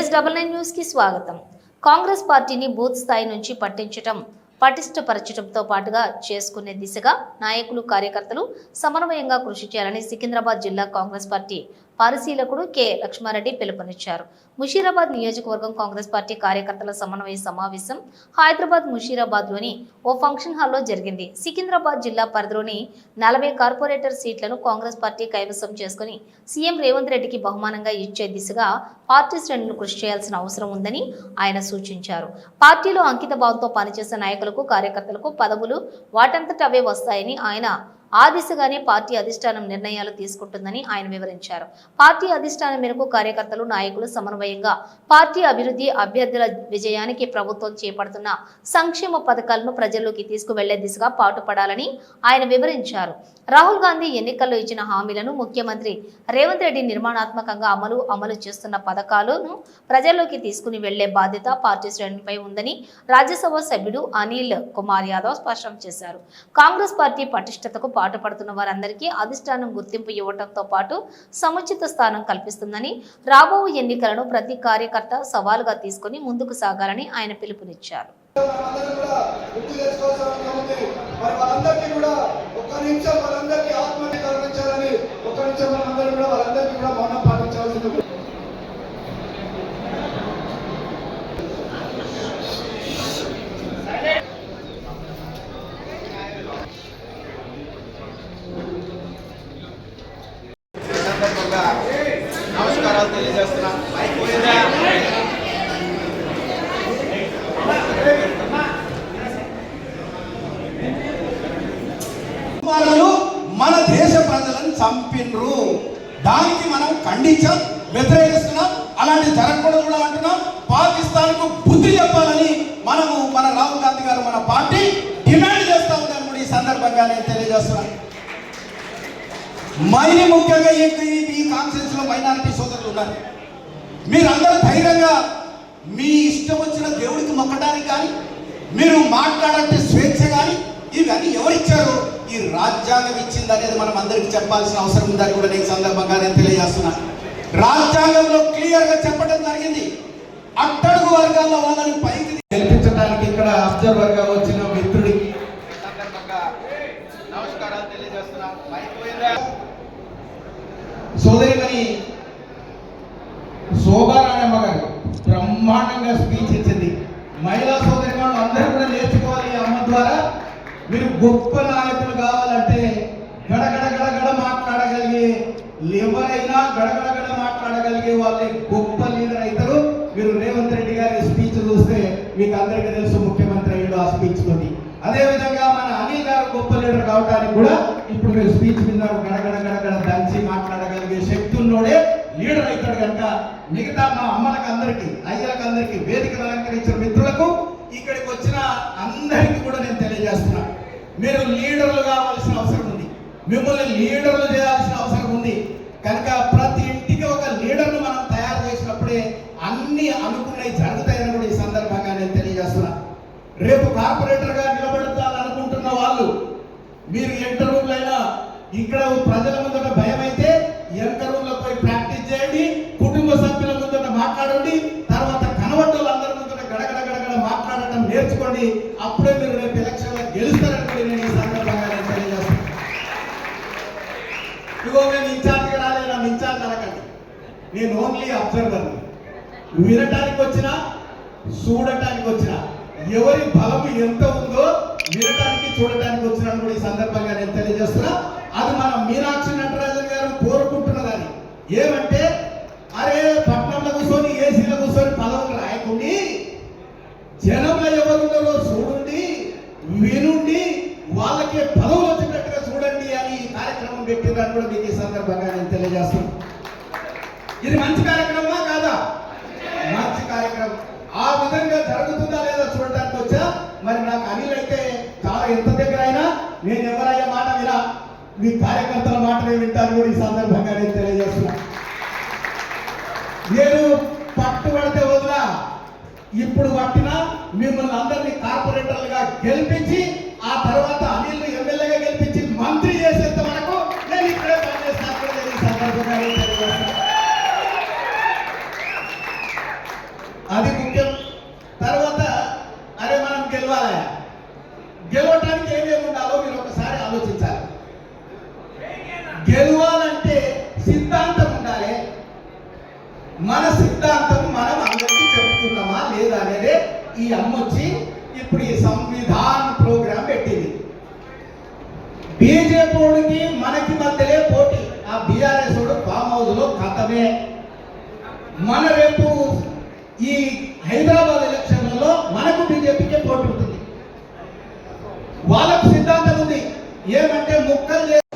Yes double nine న్యూస్కి స్వాగతం. కాంగ్రెస్ పార్టీని బూత్ స్థాయి నుంచి పట్టించటం పటిష్టపరచడంతో పాటుగా చేసుకునే దిశగా నాయకులు కార్యకర్తలు సమన్వయంగా కృషి చేయాలని సికింద్రాబాద్ జిల్లా కాంగ్రెస్ పార్టీ పరిశీలకుడు కె. లక్ష్మారెడ్డి పిలుపునిచ్చారు. ముషీరాబాద్ నియోజకవర్గం కాంగ్రెస్ పార్టీ కార్యకర్తల సమన్వయ సమావేశం హైదరాబాద్ ముషీరాబాద్లోని ఓ ఫంక్షన్ హాల్లో జరిగింది. సికింద్రాబాద్ జిల్లా పరిధిలోని నలభై కార్పొరేటర్ సీట్లను కాంగ్రెస్ పార్టీ కైవసం చేసుకుని సీఎం రేవంత్ రెడ్డికి బహుమానంగా ఇచ్చే దిశగా పార్టీ శ్రేణులు కృషి చేయాల్సిన అవసరం ఉందని ఆయన సూచించారు. పార్టీలో అంకిత భావంతో పనిచేసే నాయకులకు కార్యకర్తలకు పదవులు వాటంతట అవే వస్తాయని ఆయన ఆ దిశగానే పార్టీ అధిష్టానం నిర్ణయాలు తీసుకుంటుందని ఆయన వివరించారు. పార్టీ అధిష్టానం మేరకు కార్యకర్తలు నాయకులు సమన్వయంగా పార్టీ అభివృద్ధి అభ్యర్థుల విజయానికి ప్రభుత్వం చేపడుతున్న సంక్షేమ పథకాలను ప్రజల్లోకి తీసుకువెళ్ళే దిశగా పాటుపడాలని ఆయన వివరించారు. రాహుల్ గాంధీ ఎన్నికల్లో ఇచ్చిన హామీలను ముఖ్యమంత్రి రేవంత్ రెడ్డి నిర్మాణాత్మకంగా అమలు అమలు చేస్తున్న పథకాలను ప్రజల్లోకి తీసుకుని వెళ్ళే బాధ్యత పార్టీ శ్రేణులపై ఉందని రాజ్యసభ సభ్యుడు అనిల్ కుమార్ యాదవ్ స్పష్టం చేశారు. కాంగ్రెస్ పార్టీ పటిష్టతకు పాటుపడుతున్న వారందరికీ అధిష్టానం గుర్తింపు ఇవ్వడంతో పాటు సముచిత స్థానం కల్పిస్తుందని రాబో ఎన్నికలను ప్రతి కార్యకర్త సవాలుగా తీసుకుని ముందుకు సాగాలని ఆయన పిలుపునిచ్చారు. ఒక నిమిషం వాళ్ళందరికీ ఆత్మహత్య కలిగించాలని ఒక నిమిషం మనందరం కూడా వాళ్ళందరికీ కూడా మౌనం పాటించాల్సింది ఉంది. ఈ సందర్భంగా నమస్కారాలు తెలియజేస్తున్నా. మన దేశ ప్రజలను చంపినరు. దానికి మనం ఖండించాం వ్యతిరేకిస్తున్నాం అలాంటి జరగకూడదు కూడా అంటున్నాం. పాకిస్తాన్కు బుద్ధి చెప్పాలని మనము మన రాహుల్ గాంధీ గారు మన పార్టీ డిమాండ్ చేస్తా ఉందని కూడా ఈ సందర్భంగా నేను తెలియజేస్తున్నాను మరి ముఖ్యంగా ఈ కాన్ఫరెన్స్లో మైనారిటీ సోదరులు ఉన్నారు. మీరందరూ ధైర్యంగా మీ ఇష్టం వచ్చిన దేవుడికి మొక్కడానికి కానీ మీరు మాట్లాడంటే స్వేచ్ఛ కానీ ఇవన్నీ ఎవరిచ్చారు? ఈ రాజ్యాంగం ఇచ్చింది అనేది మనం అందరికీ చెప్పాల్సిన అవసరం ఉందని కూడా నేను సందర్భంగా నేను తెలియజేస్తున్నాను రాజ్యాంగంలో క్లియర్గా చెప్పడం జరిగింది. అట్టడుగు వర్గాల వాళ్ళని పైకి గెలిపించడానికి ఇక్కడ అబ్జర్వర్గా వచ్చిన మిత్రుడికి నమస్కారాలు తెలియజేస్తున్నా? సోదరిమణి శోభారాణమ్మ గారు బ్రహ్మాండంగా స్పీచ్ ఇచ్చింది. మహిళా సోదరి అందరూ కూడా నేర్చుకోవాలి ఈ అమ్మ ద్వారా. మీరు గొప్ప నాయకులు కావాలంటే గడగడ గడగడ మాట్లాడగలిగే ఎవరైనా గడగడ గడ మాట్లాడగలిగే వాళ్ళే గొప్ప లీడర్ అవుతారు. మీరు రేవంత్ రెడ్డి గారి స్పీచ్ చూస్తే మీకు అందరికీ తెలుసు ముఖ్యమంత్రి అయ్యాడు ఆ స్పీచ్ తోటి. అదే విధంగా మన అనిల్ గారు గొప్ప లీడర్ కావడానికి కూడా ఇప్పుడు మీరు స్పీచ్ విన్నారు. గడగడ గడగడ దంచి లీడర్ అవుతాడు కనుక మిగతా మా అమ్మలకు అందరికి అయ్యలకు అందరికి వేదికలు అలంకరించిన మిత్రులకు ఇక్కడికి వచ్చిన అందరికీ కూడా నేను తెలియజేస్తున్నా. మీరు లీడర్లు కావాల్సిన అవసరం ఉంది. మిమ్మల్ని లీడర్లు చేయాల్సిన అవసరం ఉంది. కనుక ప్రతి ఇంటికి ఒక లీడర్ను మనం తయారు చేసినప్పుడే అన్ని అనుకున్నవి జరుగుతాయని కూడా ఈ సందర్భంగా నేను తెలియజేస్తున్నా. రేపు కార్పొరేటర్గా గా నిలబెడతాలనుకుంటున్న వాళ్ళు మీరు ఎంత రూమ్లైనా ఇక్కడ ప్రజల ముందట భయం అయితే ఎంత రూమ్లో కుటుంబ సభ్యుల ముందట మాట్లాడండి తర్వాత కనవడ్డలందరి ముందట గడగడ గడగడ మాట్లాడటం నేర్చుకోండి. అప్పుడే మీరు రేపు ఎలక్షన్లో గెలుస్తారని కూడా నేను ఈ సందర్భంగా నేను తెలియజేస్తాను ఇగో మేము ఇన్ఛార్జ్గా రాలేదు నన్ను ఇన్ఛార్జ్ అనకండి నేను ఓన్లీ అబ్జర్వర్ వినటానికి వచ్చిన చూడటానికి వచ్చిన ఎవరి బలం ఎంత ఉందో వినటానికి చూడటానికి వచ్చినా కూడా ఈ సందర్భంగా నేను తెలియజేస్తున్నా. అది మన మీనాక్షి పెట్టిందని కూడా మీకు ఈ సందర్భంగా నేను తెలియజేస్తున్నాను ఇది మంచి కార్యక్రమమా కాదా? మంచి కార్యక్రమం. ఆ విధంగా జరుగుతుందా లేదా చూడటానికి వచ్చా? మరి నాకు అనిల్ అయితే చాలా ఎంత దగ్గర అయినా నేను ఎవరయ్యే మాట వినా? మీ కార్యకర్తల మాటనే వింటాను కూడా ఈ సందర్భంగా నేను తెలియజేస్తున్నా. నేను పట్టుబడితే వదిలా ఇప్పుడు పట్టిన మిమ్మల్ని అందరినీ కార్పొరేటర్లుగా గెలిపించి ఆ తర్వాత అనిల్ని ప్రోగ్రాం పెట్టింది. బీజేపీకి మనకి మధ్యలే పోటీ. ఆ బీఆర్ఎస్ ఫామ్ హౌస్లో కథమే. మన రేపు ఈ హైదరాబాద్ ఎలక్షన్లలో మనకు బీజేపీకే పోటీ ఉంటుంది. వాళ్ళకు సిద్ధాంతం ఉంది. ఏమంటే ముక్కలు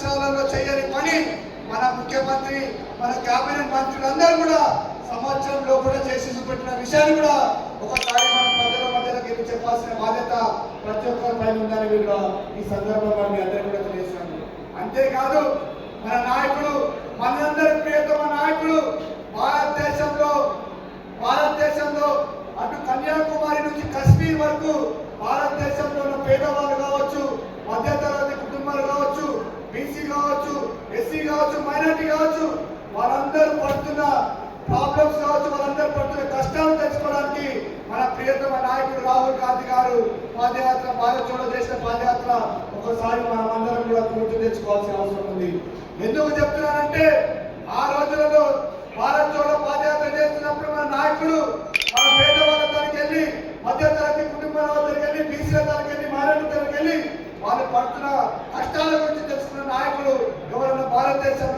సంవత్సరాలలో చేయని పని మన ముఖ్యమంత్రి మన కేబినెట్ మంత్రులందరూ కూడా సంవత్సరంలో కూడా చేసి చూపెట్టిన విషయాన్ని కూడా ఒకసారి మన ప్రజల మధ్యలోకి చెప్పాల్సిన బాధ్యత ప్రతి ఒక్కరి పైన ఉందని వీళ్ళు ఈ సందర్భంగా మీ అందరూ కూడా తెలియజేస్తున్నాను అంతేకాదు మన నాయకుడు మనందరి ప్రియతమ నాయకుడు భారతదేశంలో భారతదేశంలో అటు కన్యాకుమారి నుంచి కశ్మీర్ వరకు భారతదేశంలో ఉన్న పేదవాళ్ళు కావచ్చు మధ్యతరగతి కుటుంబాలు కావచ్చు బీసీ కావచ్చు ఎస్సీ కావచ్చు మైనార్టీ కావచ్చు వాళ్ళందరూ పడుతున్న ప్రాబ్లమ్స్ కావచ్చు వాళ్ళందరూ పడుతున్న కష్టాలు తెచ్చుకోవడానికి మన ప్రియతమ నాయకుడు రాహుల్ గాంధీ గారు పాదయాత్ర భారత్ చేసిన పాదయాత్ర ఒకసారి మనం అందరం కూడా గుర్తు తెచ్చుకోవాల్సిన అవసరం ఉంది. ఎందుకు చెప్తున్నానంటే ఆ రోజులలో భారత్ జోడో పాదయాత్ర చేస్తున్నప్పుడు మన నాయకుడు మన పేదవాళ్ళ దగ్గరికి వెళ్ళి మధ్యతరగతి కుటుంబాల దగ్గరికి వెళ్ళి బీసీల దగ్గరికి వెళ్ళి మారెడ్డి దగ్గరికి వెళ్ళి వాళ్ళు పడుతున్న కష్టాల గురించి తెలుసుకున్న నాయకుడు ఎవరైనా భారతదేశంలో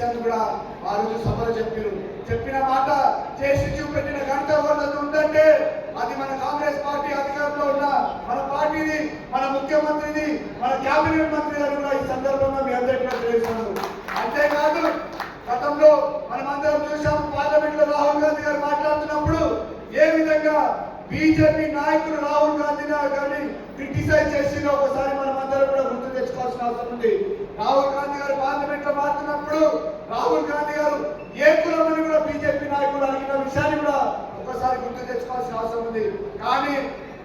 విషయాన్ని కూడా ఆ రోజు సభలో చెప్పారు. చెప్పిన మాట చేసి చూపెట్టిన గంట వాళ్ళది ఉందంటే అది మన కాంగ్రెస్ పార్టీ అధికారంలో ఉన్న మన పార్టీది మన ముఖ్యమంత్రిది మన కేబినెట్ మంత్రి గారు కూడా ఈ సందర్భంగా మీ అందరికీ కూడా అంతేకాదు గతంలో మనమందరం చూసాం పార్లమెంట్లో రాహుల్ గాంధీ గారు మాట్లాడుతున్నప్పుడు ఏ విధంగా బీజేపీ నాయకులు రాహుల్ గాంధీ గారిని క్రిటిసైజ్ చేసి ఒకసారి మనం అందరం కూడా గుర్తు తెచ్చుకోవాల్సిన అవసరం ఉంది. రాహుల్ గాంధీ గారు పార్లమెంట్లో మాట్లాడినప్పుడు రాహుల్ గాంధీ గారు ఏ కులం అని కూడా బీజేపీ నాయకులు అడిగిన విషయాన్ని కూడా ఒకసారి గుర్తు తెచ్చుకోవాల్సిన అవసరం ఉంది. కానీ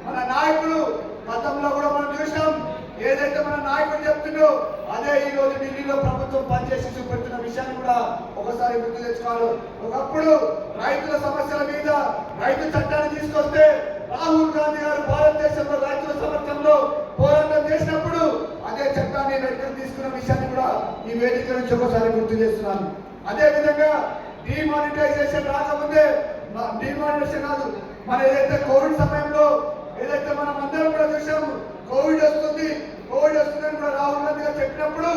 మన నాయకులు గతంలో కూడా మనం చూసాం ఏదైతే మన నాయకుడు చెప్తుండో అదే ఈ రోజు ఢిల్లీలో ప్రభుత్వం పనిచేసి చూపెడుతున్న విషయాన్ని కూడా ఒకసారి గుర్తు తెచ్చుకోవాలి. ఒకప్పుడు రైతుల సమస్యల మీద రైతు చట్టాన్ని తీసుకొస్తే రాహుల్ గాంధీ గారు భారతదేశంలో రైతుల సమక్షంలో పోరాటం చేసినప్పుడు అదే చట్టాన్ని రైతులు తీసుకున్న విషయాన్ని కూడా ఈ వేదిక నుంచి ఒకసారి గుర్తు చేస్తున్నాను. అదే విధంగా డిమానిటైజేషన్ రాకముందే డిమానిటైజేషన్ కాదు. మన ఏదైతే కోవిడ్ సమయంలో ఏదైతే మనం అందరం కూడా చూసాము కోవిడ్ వస్తుంది కోవిడ్ వస్తుందని కూడా రాహుల్ గాంధీ గారు చెప్పినప్పుడు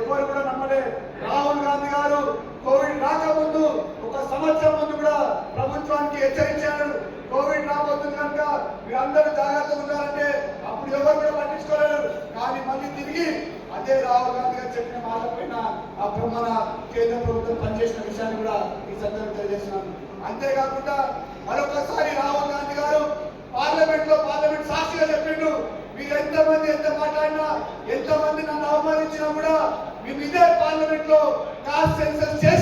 ఎవరు కూడా నమ్మలే. రాహుల్ గాంధీ గారు కోవిడ్ రాకముందు ఒక సంవత్సరం ముందు కూడా ప్రభుత్వానికి హెచ్చరించారు. కోవిడ్ రాబోతుంది కనుక మీరందరూ జాగ్రత్తగా ఉండాలంటే అప్పుడు ఎవరు కూడా పట్టించుకోలేరు. కానీ మళ్ళీ తిరిగి అదే రాహుల్ గాంధీ గారు చెప్పిన మాట పైన అప్పుడు మన కేంద్ర ప్రభుత్వం పనిచేసిన విషయాన్ని కూడా ఈ సందర్భంగా తెలియజేస్తున్నాను. అంతేకాకుండా మరొకసారి రాహుల్ గాంధీ గారు పార్లమెంట్లో పార్లమెంట్ సాక్షిగా చెప్పిండు మీరు ఎంత మంది ఎంత మాట్లాడినా ఎంతమంది నన్ను అవమానించినా కూడా మేము ఇదే పార్లమెంట్లో కాస్ట్ సెన్సర్ చేసి